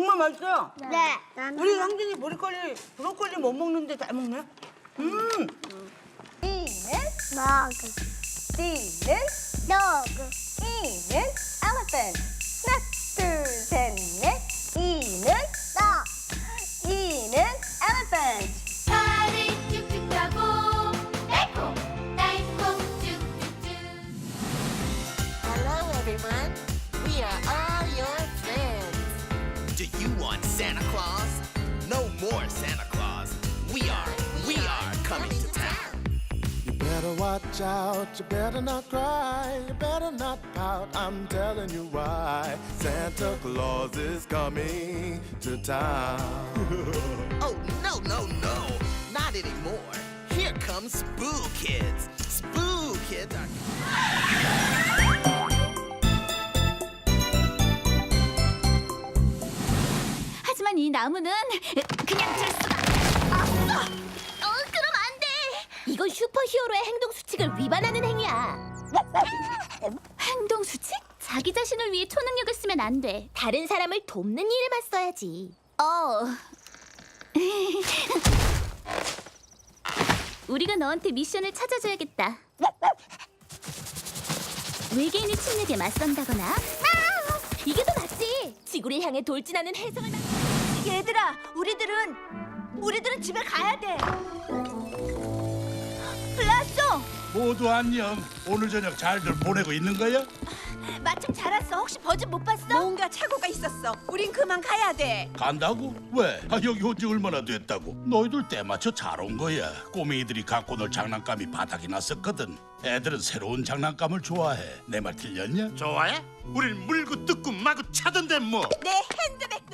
맛있어요. 네. 우리 형진이 브로콜리 브로콜리 못 먹는데 잘 먹네. 음. E는 먹어. D는 먹어. E는 elephant. 하나, 둘, 셋, 넷. E는 너. E는 elephant. 살을 쭉쭉 펴고 달콤 달콤 쭉쭉쭉 Hello, everyone. We are better watch out, you better not cry, you better not pout. I'm telling you why. Santa Claus is coming to town. Oh, no, no, no. Not anymore. Here comes Spoo Kids. Spoo Kids are. 하지만 이 나무는 그냥 둘 수가 없어. 이건 슈퍼히어로의 행동 수칙을 위반하는 행위야. 행동 수칙? 자기 자신을 위해 초능력을 쓰면 안 돼. 다른 사람을 돕는 일에만 써야지. 어. 우리가 너한테 미션을 찾아줘야겠다. 외계인의 침략에 맞선다거나. 아! 이게 더 낫지. 지구를 향해 돌진하는 해성을 막. 얘들아, 우리들은 우리들은 집에 가야 돼. 모두 안녕. 오늘 저녁 잘들 보내고 있는 거야? 마침 잘 왔어. 혹시 버즈 못 봤어? 뭔가 착오가 있었어. 우린 그만 가야 돼. 간다고? 왜? 아, 여기 온 지 얼마나 됐다고? 너희들 때 맞춰 잘 온 거야. 꼬맹이들이 갖고 놀 장난감이 바닥에 났었거든. 애들은 새로운 장난감을 좋아해. 내 말 틀렸냐? 좋아해? 우린 물고 뜯고 마구 차던데 뭐. 내 핸드백도 막.